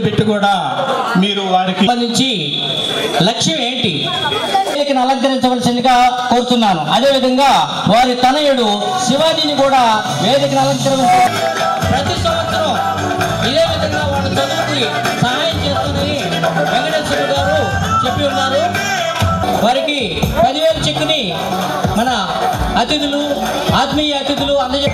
పెట్టి కూడా మీరు వారికి సంబంధించి లక్ష్యం ఏంటి? అలంకరించవలసిందిగా కోరుతున్నాను. అదేవిధంగా వారి తనయుడు శివాజీని కూడా వేదికను అలంకరించవలసి ప్రతి సంవత్సరం ఇదే విధంగా వాళ్ళ చదువుకి సహాయం చేస్తుందని వెంకటేశ్వర గారు చెప్పి ఉన్నారు. వారికి పదివేల చెక్కుని మన అతిథులు ఆత్మీయ అతిథులు అందజే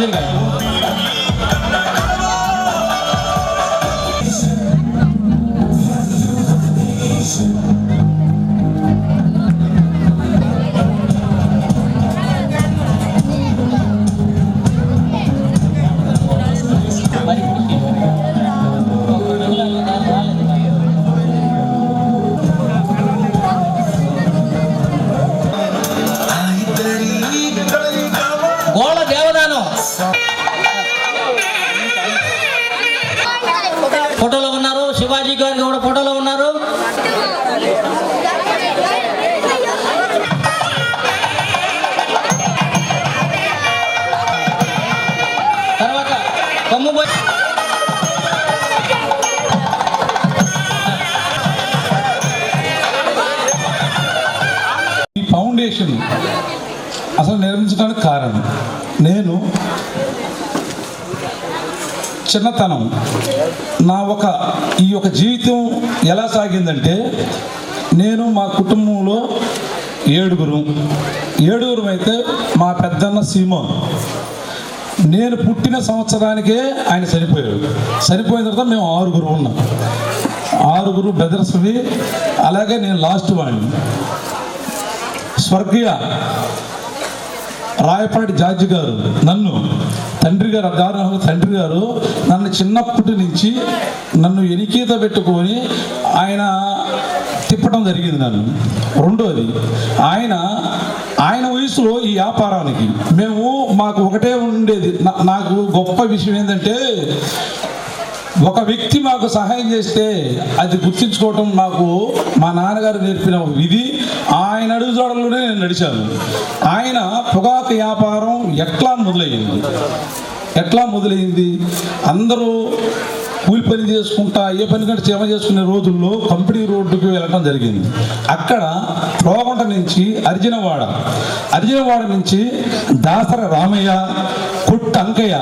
అట్లనే కాదు. మరి ఫోటోలో ఉన్నారు శివాజీ గారు కూడా ఫోటోలో ఉన్నారు. తర్వాత కొమ్ము ఈ ఫౌండేషన్ అసలు నిర్మించడానికి కారణం. నేను చిన్నతనం. నా ఒక ఈ యొక్క జీవితం ఎలా సాగిందంటే నేను మా కుటుంబంలో ఏడుగురు. ఏడుగురు అయితే మా పెద్దన్న సీమో. నేను పుట్టిన సంవత్సరానికే ఆయన చనిపోయాడు. చనిపోయిన తర్వాత మేము ఆరుగురు ఉన్నాం. ఆరుగురు బ్రదర్స్వి అలాగే నేను లాస్ట్ వాడిని. స్వర్గీయ రాయపాటి జార్జి గారు నన్ను తండ్రి గారు గారు తండ్రి గారు నన్ను చిన్నప్పటి నుంచి నన్ను ఎనికీత పెట్టుకొని ఆయన తిప్పడం జరిగింది నన్ను. రెండోది ఆయన ఆయన వయసులో ఈ వ్యాపారానికి మేము మాకు ఒకటే ఉండేది. నా- నాకు గొప్ప విషయం ఏంటంటే ఒక వ్యక్తి మాకు సహాయం చేస్తే అది గుర్తించుకోవటం నాకు మా నాన్నగారు నేర్పిన ఒక విధి. ఆయన అడుగుజాడల్లోనే నేను నడిచాను. ఆయన పొగాకు వ్యాపారం ఎట్లా మొదలయ్యింది? ఎట్లా మొదలైంది అందరూ కూలి పని చేసుకుంటా ఏ పని కంటే చేమ చేసుకునే రోజుల్లో కంపెనీ రోడ్డుకి వెళ్ళడం జరిగింది. అక్కడ రోగంట నుంచి అర్జునవాడ అర్జునవాడ నుంచి దాసర రామయ్య కుట్ అంకయ్య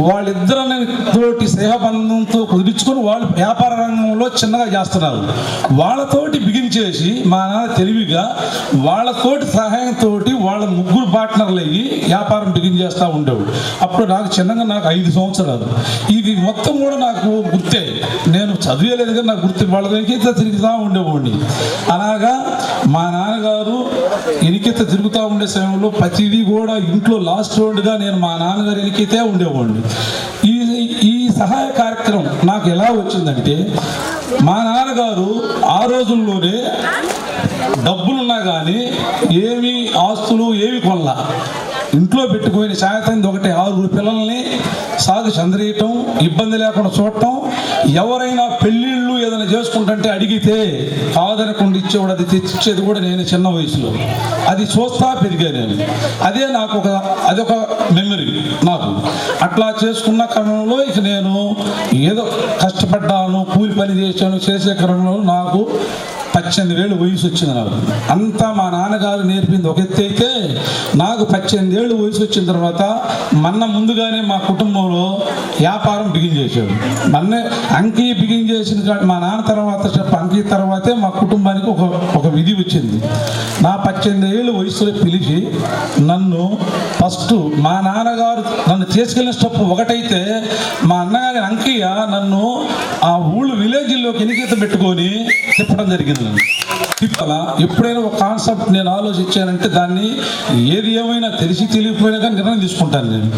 వాళ్ళిద్దరిని తోటి స్నేహబంధంతో కుదిరించుకొని వాళ్ళు వ్యాపార రంగంలో చిన్నగా చేస్తున్నారు. వాళ్ళతోటి బిగించేసి మా నాన్న తెలివిగా వాళ్ళతోటి సహాయంతో వాళ్ళ ముగ్గురు పార్ట్నర్లు అయ్యి వ్యాపారం బిగిన్ చేస్తూ ఉండేవాడు. అప్పుడు నాకు చిన్నగా నాకు ఐదు సంవత్సరాలు. ఇది మొత్తం కూడా నాకు గుర్తే. నేను చదివేలేదు కానీ నాకు గుర్తు వాళ్ళ వెనకెత్త తిరుగుతూ ఉండేవాడిని. అలాగా మా నాన్నగారు ఎనికెత్త తిరుగుతూ ఉండే సమయంలో ప్రతిదీ కూడా ఇంట్లో లాస్ట్ రోడ్డుగా నేను మా నాన్నగారు ఎనికితే ఉండేవాడిని. ఈ ఈ సహాయ కార్యక్రమం నాకు ఎలా వచ్చిందంటే మా నాన్నగారు ఆ రోజుల్లోనే డబ్బులున్నా కానీ ఏమి ఆస్తులు ఏమి కొనలా. ఇంట్లో పెట్టుకుని సాయంత్రం ఒకటి. ఆరుగురు పిల్లల్ని సాగు చంద్రీయటం ఇబ్బంది లేకుండా చూడటం ఎవరైనా పెళ్ళిళ్ళు ఏదైనా చేసుకుంటుంటే అడిగితే కాదనకుండా ఇచ్చేవాడు అది తెచ్చేది కూడా నేను చిన్న వయసులో. అది చూస్తా పెరిగా నేను. అదే నాకు ఒక అదొక మెమరీ నాకు. అట్లా చేసుకున్న క్రమంలో ఇక నేను ఏదో కష్టపడ్డాను కూలి పని చేశాను చేసే క్రమంలో నాకు పద్దెనిమిది వేలు వయసు వచ్చింది నాకు. అంతా మా నాన్నగారు నేర్పింది ఒక ఎత్తు అయితే నాకు పద్దెనిమిది ఏళ్ళు వయసు వచ్చిన తర్వాత మన్న ముందుగానే మా కుటుంబంలో వ్యాపారం బిగిన్ చేశాడు. మన్నే అంకి బిగిన్ చేసిన మా నాన్న తర్వాత చెప్ప అంకి తర్వాతే మా కుటుంబానికి ఒక ఒక విధి వచ్చింది. నా పద్దెనిమిది ఏళ్ళు వయసులో పిలిచి నన్ను ఫస్ట్ మా నాన్నగారు నన్ను తీసుకెళ్ళిన స్టెప్ ఒకటైతే మా అన్నగారి అంకయ్య నన్ను ఆ ఊళ్ళు విలేజ్లోకి ఎనికేత పెట్టుకొని తిప్పడం జరిగింది. నన్ను ఎప్పుడైనా ఒక కాన్సెప్ట్ నేను ఆలోచించానంటే దాన్ని ఏది ఏమైనా తెలిసి తెలియకపోయినా కానీ నిర్ణయం తీసుకుంటాను నేను.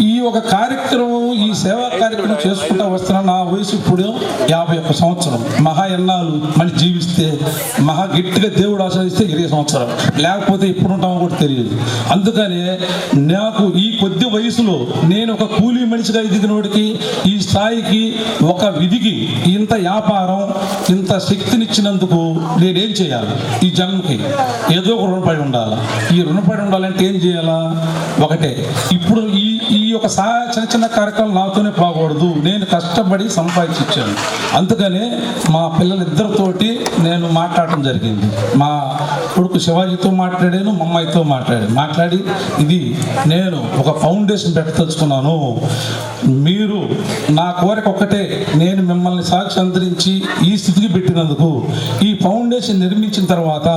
ఈ ఒక కార్యక్రమం ఈ సేవా కార్యక్రమం చేసుకుంటూ వస్తున్న నా వయసు ఇప్పుడు యాభై ఒక్క సంవత్సరం. మహా ఎన్నాళ్ళు మళ్ళీ జీవిస్తే మహా గట్టిగా దేవుడు ఆశ్రయిస్తే ఇరవై సంవత్సరం లేకపోతే ఎప్పుడు ఉంటామో కూడా తెలియదు. అందుకనే నాకు ఈ కొద్ది వయసులో నేను ఒక కూలీ మనిషిగా ఎదిగినోడికి ఈ స్థాయికి ఒక విధికి ఇంత వ్యాపారం ఇంత శక్తినిచ్చినందుకు నేనేం చేయాలి? ఈ జన్మకి ఏదో ఒక రుణపడి ఉండాలి? ఈ రుణపడి ఉండాలంటే ఏం చేయాలా? ఒకటే. ఇప్పుడు ఈ ఈ యొక్క సా చిన్న చిన్న కార్యక్రమాలు నాతోనే పోకూడదు. నేను కష్టపడి సంపాదించి ఇచ్చాను అందుకనే మా పిల్లలిద్దరితోటి నేను మాట్లాడటం జరిగింది. మా కొడుకు శివాజీతో మాట్లాడాను మా అమ్మాయితో మాట్లాడాను. మాట్లాడి ఇది నేను ఒక ఫౌండేషన్ పెట్టదలుచుకున్నాను. మీరు నా కోరిక ఒక్కటే నేను మిమ్మల్ని సాక్షి అంతరించి ఈ స్థితికి పెట్టినందుకు. ఈ ఫౌండేషన్ నిర్మించిన తర్వాత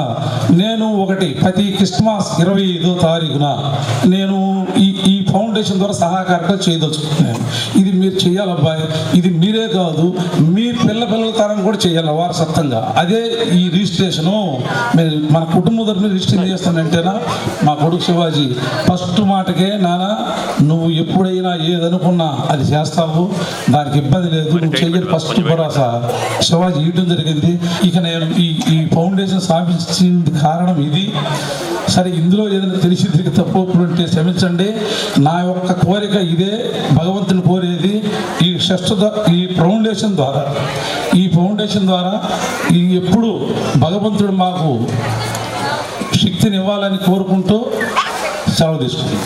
నేను ఒకటి ప్రతి క్రిస్మస్ ఇరవై ఐదో తారీఖున నేను ఈ ఈ ఫౌండేషన్ ద్వారా సహకారంగా చేయదలుచుకుంటున్నాను ఇది మీరు చేయాలి అబ్బాయి ఇది మీరే కాదు మీ పిల్ల పిల్లల తరం కూడా చేయాలి వారసత్వంగా. అదే ఈ రిజిస్ట్రేషను మన కుటుంబం తరపున రిజిస్ట్రేషన్ చేస్తానంటేనా? మా కొడుకు శివాజీ ఫస్ట్ మాటకే నాన్న నువ్వు ఎప్పుడైనా ఏదనుకున్నా అది చేస్తావు దానికి ఇబ్బంది లేదు నువ్వు చెయ్యని ఫస్ట్ భరోసా శివాజీ ఇవ్వడం జరిగింది. ఇక నేను ఈ ఈ ఫౌండేషన్ స్థాపించింది కారణం ఇది. సరే ఇందులో ఏదైనా తెలిసి తిరిగి తప్పు ఉంటే క్షమించండి. నా యొక్క కోరిక ఇదే. భగవంతుని కోరేది ఈ ఈ ఫౌండేషన్ ద్వారా ఈ ఫౌండేషన్ ద్వారా ఈ ఎప్పుడు భగవంతుడు మాకు శక్తిని ఇవ్వాలని కోరుకుంటూ సెలవు తీసుకుంటాం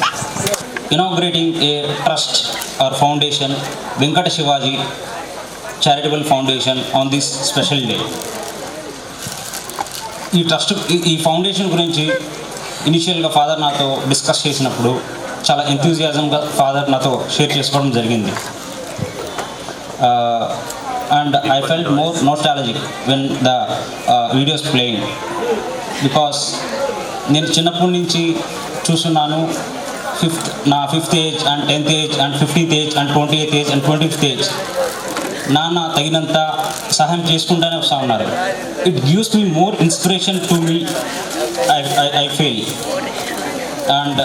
inaugurating a trust or foundation Venkata Shivaji charitable foundation on this special day ఈ ట్రస్ట్ ఈ- ఈ ఫౌండేషన్ గురించి ఇనిషియల్గా ఫాదర్ నాతో డిస్కస్ చేసినప్పుడు చాలా ఎంతూజియాజంగా ఫాదర్ నాతో షేర్ చేసుకోవడం జరిగింది. And I felt more nostalgic when the videos playing because నేను చిన్నప్పటి నుంచి చూస్తున్నాను ఫిఫ్త్ నా fifth age and tenth age and fifteenth age and twenty eighth age and twenty fifth age. నాన్న తగినంత సహాయం చేసుకుంటూనే వస్తూ ఉన్నారు. It gives me more inspiration to me I I feel and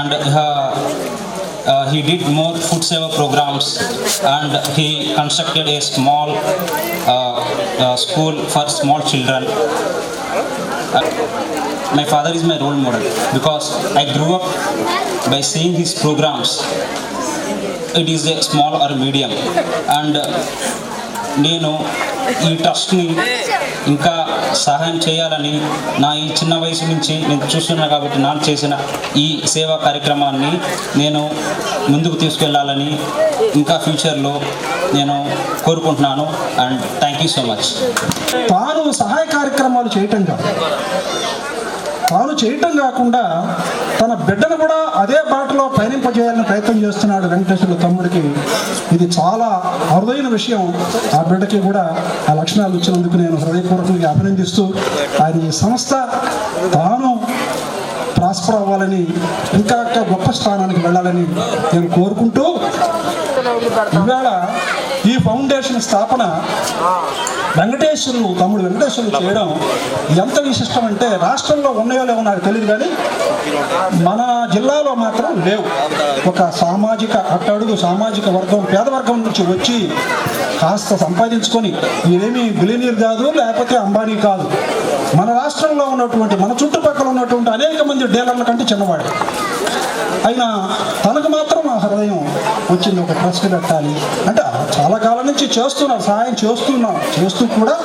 and uh, uh, he did more food saver programs and he constructed a small uh, uh, school for small children Uh, my father is my role model because i grew up by seeing his programs it is a small or medium and uh, నేను ఈ ట్రస్ట్ని ఇంకా సహాయం చేయాలని నా ఈ చిన్న వయసు నుంచి నేను చూస్తున్నా కాబట్టి నాకు చేసిన ఈ సేవా కార్యక్రమాన్ని నేను ముందుకు తీసుకెళ్ళాలని ఇంకా ఫ్యూచర్లో నేను కోరుకుంటున్నాను. And thank you so much. తాను సహాయ కార్యక్రమాలు చేయటం కాదు. తాను చేయటం కాకుండా తన బిడ్డను కూడా అదే బాటలో పయనింపజేయాలని ప్రయత్నం చేస్తున్నాడు వెంకటేశ్వరుల తమ్ముడికి. ఇది చాలా అరుదైన విషయం. ఆ బిడ్డకి కూడా ఆ లక్షణాలు ఇచ్చినందుకు నేను హృదయపూర్వకంగా అభినందిస్తూ ఆయన ఈ సంస్థ తాను ప్రాస్పర్ అవ్వాలని ఇంకా గొప్ప స్థానానికి వెళ్ళాలని నేను కోరుకుంటూ ఇవాళ ఈ ఫౌండేషన్ స్థాపన వెంకటేశ్వరులు తమ్ముడు వెంకటేశ్వరులు చేయడం ఎంత విశిష్టం అంటే రాష్ట్రంలో ఉన్నాయో లేవో నాకు తెలియదు కానీ మన జిల్లాలో మాత్రం లేవు. ఒక సామాజిక అట్టడుగు సామాజిక వర్గం పేద వర్గం నుంచి వచ్చి కాస్త సంపాదించుకొని ఇదేమి బిలినీర్ కాదు లేకపోతే అంబానీ కాదు. మన రాష్ట్రంలో ఉన్నటువంటి మన చుట్టుపక్కల ఉన్నటువంటి అనేక మంది డీలర్ల కంటే చిన్నవాడు. అయినా తనకు మాత్రం ఆ హృదయం వచ్చింది ఒక ట్రస్ట్ పెట్టాలి. అంటే చాలా కాలం నుంచి చేస్తున్నాం సహాయం చేస్తున్నాం. చేస్తూ కూడా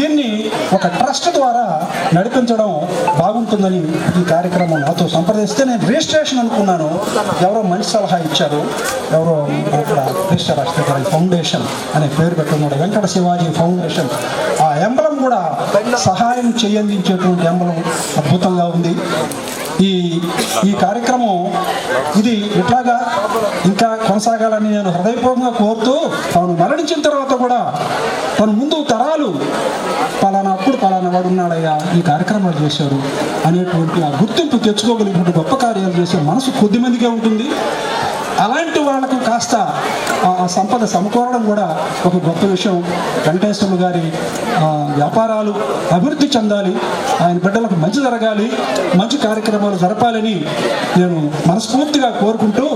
దీన్ని ఒక ట్రస్ట్ ద్వారా నడిపించడం బాగుంటుందని ఈ కార్యక్రమం నాతో సంప్రదిస్తే నేను రిజిస్ట్రేషన్ అనుకున్నాను. ఎవరో మంచి సలహా ఇచ్చారు. ఎవరో అక్కడ రిజిస్టర్ రాజశేఖర ఫౌండేషన్ అనే పేరు పెట్టున్నాడు. వెంకట శివాజీ ఫౌండేషన్. ఆ ఎంబలం కూడా సహాయం చేయందించేటువంటి ఎంబలం అద్భుతంగా ఉంది. ఈ ఈ కార్యక్రమం ఇది ఇట్లాగా ఇంకా కొనసాగాలని నేను హృదయపూర్వకంగా కోరుతూ తాను మరణించిన తర్వాత కూడా తన ముందు తరాలు పలానా అప్పుడు పలానా వాడు ఉన్నాడయ్యా ఈ కార్యక్రమాలు చేశారు అనేటువంటి ఆ గుర్తింపు తెచ్చుకోగలిగినటువంటి గొప్ప కార్యాలు చేసే మనసు కొద్ది మందికే ఉంటుంది. అలాంటి వాళ్ళకు కాస్త ఆ సంపద సమకూరడం కూడా ఒక గొప్ప విషయం. వెంకటేశ్వరులు గారి వ్యాపారాలు అభివృద్ధి చెందాలి ఆయన బిడ్డలకు మంచి జరగాలి మంచి కార్యక్రమాలు జరపాలని నేను మనస్ఫూర్తిగా కోరుకుంటూ